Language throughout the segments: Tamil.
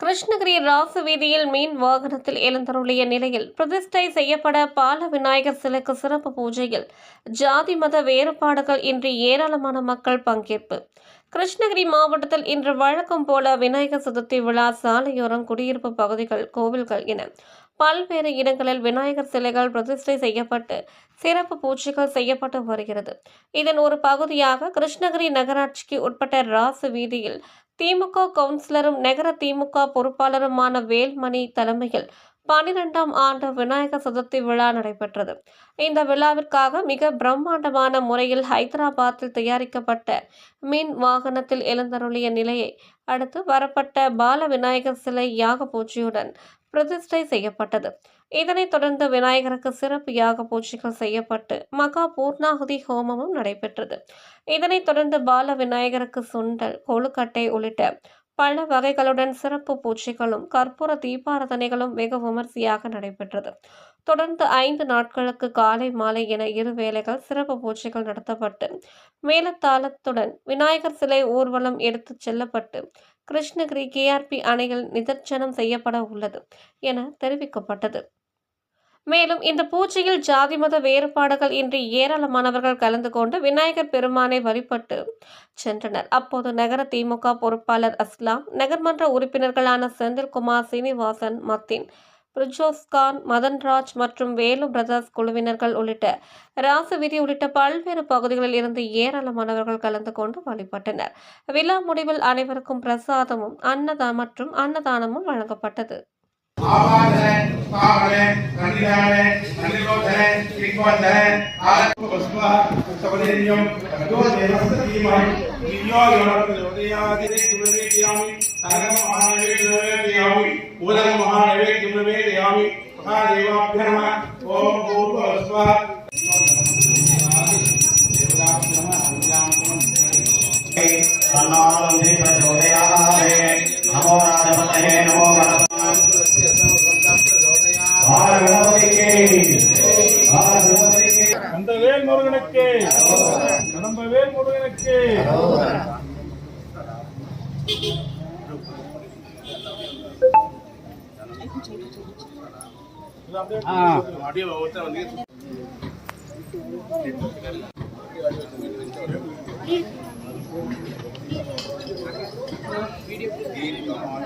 கிருஷ்ணகிரி ராசு வீதியில் மீன் வாகனத்தில் எழுந்தருளிய நிலையில் பிரதிஷ்டை செய்யப்பட பால விநாயகர் சிலைக்கு சிறப்பு பூஜையில் ஜாதி மத வேறுபாடுகள் இன்றி ஏராளமான மக்கள் பங்கேற்பு. கிருஷ்ணகிரி மாவட்டத்தில் இன்று வழக்கம் போல விநாயகர் சதுர்த்தி விழா சாலையோரம் குடியிருப்பு பகுதிகள் கோவில்கள் என பல்வேறு இடங்களில் விநாயகர் சிலைகள் பிரதிஷ்டை செய்யப்பட்டு சிறப்பு பூஜைகள் செய்யப்பட்டு வருகிறது. இதன் ஒரு பகுதியாக கிருஷ்ணகிரி நகராட்சிக்கு உட்பட்ட ராசு வீதியில் திமுக கவுன்சிலரும் நகர திமுக பொறுப்பாளருமான வேல்மணி தலைமையில் பனிரெண்டாம் ஆண்டு விநாயகர் சதுர்த்தி விழா நடைபெற்றது. இந்த விழாவிற்காக மிக பிரம்மாண்டமான முறையில் ஹைதராபாத்தில் தயாரிக்கப்பட்ட மின் வாகனத்தில் எழுந்தருளிய நிலையை அடுத்து வரப்பட்ட பால விநாயகர் சிலை யாக பூஜையுடன் பிரதிஷ்டை செய்யப்பட்டது. இதனைத் தொடர்ந்து விநாயகருக்கு சிறப்பு யாக பூஜைகள் செய்யப்பட்டு மகா பூர்ணாகுதி ஹோமமும் நடைபெற்றது. இதனைத் தொடர்ந்து பால விநாயகருக்கு சுண்டல் கொழுக்கட்டை உள்ளிட்ட பல வகைகளுடன் சிறப்பு பூஜைகளும் கற்பூர தீபாரதனைகளும் வெகு விமர்சையாக நடைபெற்றது. தொடர்ந்து ஐந்து நாட்களுக்கு காலை மாலை என இரு வேளைகள் சிறப்பு பூஜைகள் நடத்தப்பட்டு மேலத்தாளத்துடன் விநாயகர் சிலை ஊர்வலம் எடுத்துச் செல்லப்பட்டு கிருஷ்ணகிரி கேஆர்பி அணையில் நிதர்சனம் செய்யப்பட உள்ளது என தெரிவிக்கப்பட்டது. மேலும் இந்த பூஜையில் ஜாதி மத வேறுபாடுகள் இன்றி ஏராளமானவர்கள் கலந்து கொண்டு விநாயகர் பெருமானை வழிபட்டு சென்றனர். அப்போது நகர திமுக பொறுப்பாளர் அஸ்லாம் நகர்மன்ற உறுப்பினர்களான செந்தில்குமார் சீனிவாசன் மத்தின் பிரிஜோஸ்கான் மதன்ராஜ் மற்றும் வேலு பிரதர்ஸ் குழுவினர்கள் உள்ளிட்ட ராசவிதி உள்ளிட்ட பல்வேறு பகுதிகளில் இருந்து ஏராளமானவர்கள் கலந்து கொண்டு வழிபட்டனர். விழா முடிவில் அனைவருக்கும் பிரசாதமும் அன்னதானம் மற்றும் அன்னதானமும் வழங்கப்பட்டது. पाप है कन्यादान है अनिरोध है तिक्वत है आत्म वस्तुः सबलेयम भगवो देवस्य धीमहि दिव्यो योरपदोदयादि देवदेयामि सागरम महानवे देवदेयामि पूरम महानवे देवदेयामि महादेवाभ्यः ओम पूर्व वस्तुः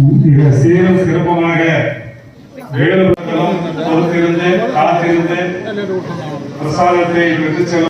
முருகனுக்கு சீரும் சிறப்புமாக வேலுபுரத்திலும் பொறுத்திருந்து காத்திருந்து பிரசாதத்தை பெற்று